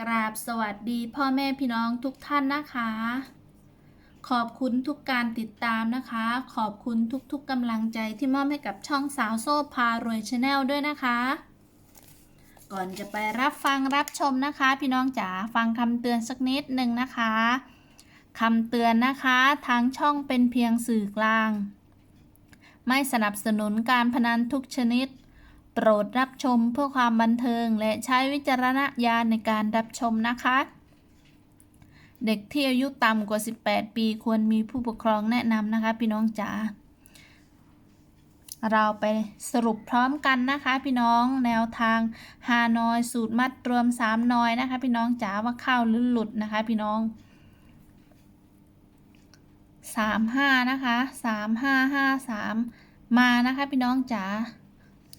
กราบสวัสดีพ่อแม่พี่น้องทุกท่านนะคะ ขอบคุณทุกการติดตามนะคะ ขอบคุณทุกๆกำลังใจที่มอบให้กับช่องสาวโซ่พารวยชาแนลด้วยนะคะ ก่อนจะไปรับฟังรับชมนะคะ พี่น้องจ๋าฟังคำเตือนสักนิดหนึ่งนะคะคำเตือนนะคะทางช่องเป็นเพียงสื่อกลาง ไม่สนับสนุนการพนันทุกชนิด โปรดรับชมเพื่อความบันเทิงและใช้วิจารณญาณในการรับชมนะคะ เด็กที่อายุต่ำกว่า 18 ปีควรมีผู้ปกครองแนะนำนะคะ พี่น้องจ๋าเราไปสรุปพร้อมกันนะคะ พี่น้องแนวทางฮานอยสูตรมัดรวม3นอยนะคะ พี่น้องจ๋าว่าเข้าหรือหลุดนะคะ พี่น้อง35นะคะ3553 มานะคะ พี่น้องจ๋า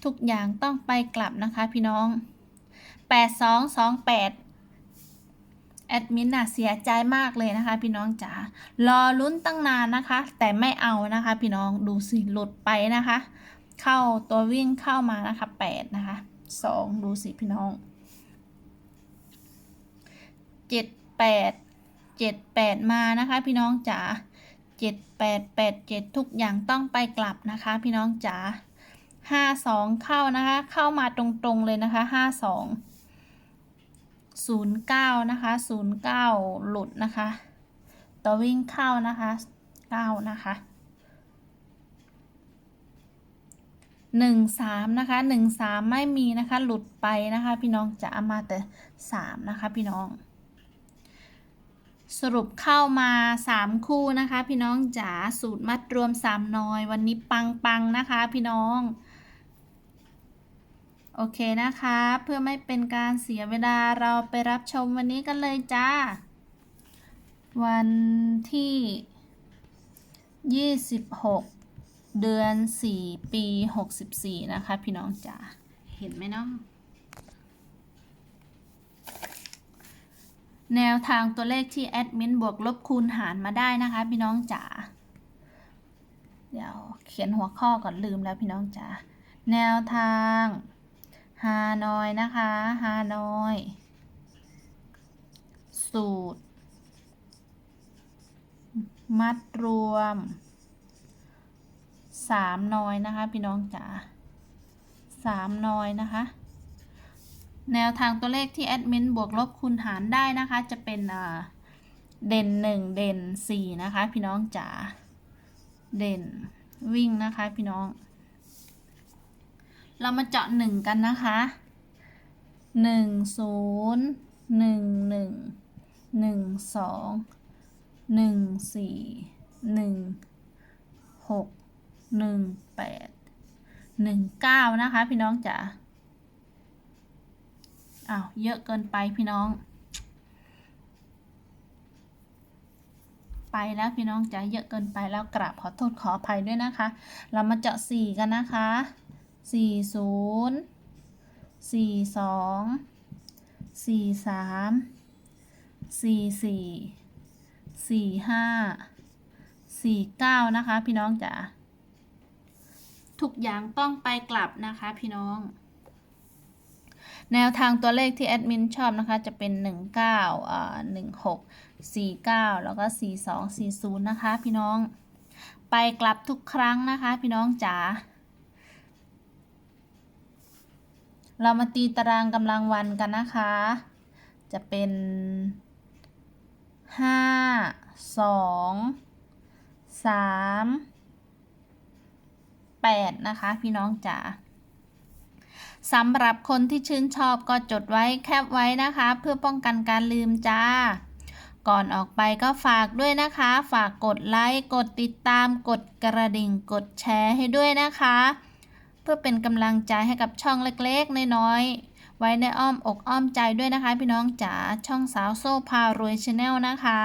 ทุกอย่างต้องไปกลับนะคะพี่น้อง 8228แอดมินน่ะเสียใจมากเลยนะคะ พี่น้องจ๋ารอลุ้นตั้งนานนะคะ แต่ไม่เอานะคะ พี่น้องดูสิหลุดไปนะคะ เข้าตัววิ่งเข้ามานะคะ8นะคะ2ดูสิพี่น้อง78 78มานะคะ พี่น้องจ๋า7887ทุกอย่างต้องไปกลับนะคะ พี่น้องจ๋า ห้าสองเข้านะคะ เข้ามาตรงๆเลยนะคะห้าสองศูนย์เก้านะคะศูนย์เก้าหลุดนะคะ ตัววิ่งเข้านะคะเก้านะคะหนึ่งสามนะคะหนึ่งสามไม่มีนะคะ หลุดไปนะคะ พี่น้องจะเอามาแต่สามนะคะพี่น้อง สรุปเข้ามาสามคู่นะคะ พี่น้องจ๋าสูตรมัดรวมสามนอย วันนี้ปังปังนะคะ พี่น้อง โอเคนะคะ เพื่อไม่เป็นการเสียเวลาเราไปรับชมวันนี้กันเลยจ้า วันที่ 26 เดือน 4 ปี 64 นะคะ พี่น้องจ๋าเห็นไหมเนาะแนวทางตัวเลขที่แอดมินบวกลบคูณหารมาได้นะคะ พี่น้องจ๋าเดี๋ยวเขียนหัวข้อก่อนลืมแล้วพี่น้องจ๋าแนวทาง ฮานอยนะคะฮานอย สูตร มัดรวมสามนอยนะคะ พี่น้องจ๋าสามนอยนะคะ แนวทางตัวเลขที่แอดมินบวกลบคูณหารได้นะคะ จะเป็นเด่นหนึ่งเด่นสี่นะคะ พี่น้องจ๋าเด่นวิ่งนะคะ พี่น้อง เรามาเจาะหนึ่งกันนะคะหนึ่งศูนย์หนึ่งหนึ่งหนึ่งสองหนึ่งสี่หนึ่งหกหนึ่งแปดหนึ่งเก้านะคะพี่น้องจ๋าอ้าวเยอะเกินไปพี่น้อง ไปแล้วพี่น้องจ๋าเยอะเกินไปแล้วกราบขอโทษขออภัยด้วยนะคะ เรามาเจาะสี่กันนะคะ สี่ศูนย์สี่สองสี่สามสี่สี่สี่ห้าสี่เก้านะคะ พี่น้องจ๋าทุกอย่างต้องไปกลับนะคะ พี่น้อง แนวทางตัวเลขที่แอดมินชอบนะคะ จะเป็น 19อ่า16 49 แล้วก็ 42 40 นะคะ พี่น้อง ไปกลับทุกครั้งนะคะ พี่น้องจ๋า เรามาตีตารางกำลังวันกันนะคะ จะเป็นห้าสองสามแปดนะคะ พี่น้องจ๋าสำหรับคนที่ชื่นชอบก็จดไว้แคปไว้นะคะ เพื่อป้องกันการลืมจ้า ก่อนออกไปก็ฝากด้วยนะคะ ฝากกดไลค์ กดติดตาม กดกระดิ่ง กดแชร์ให้ด้วยนะคะ พื่อเป็นกำลังใจให้กับช่องเล็กๆ น้อยๆ ไว้ในอ้อมอกอ้อมใจด้วยนะคะ พี่น้องจ๋าช่องสาวโซ่พารวยชาแนลนะคะ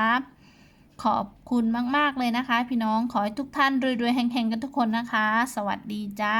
ขอบคุณมากๆเลยนะคะ พี่น้องขอให้ทุกท่านรวยๆแห่งๆกันทุกคนนะคะ สวัสดีจ้า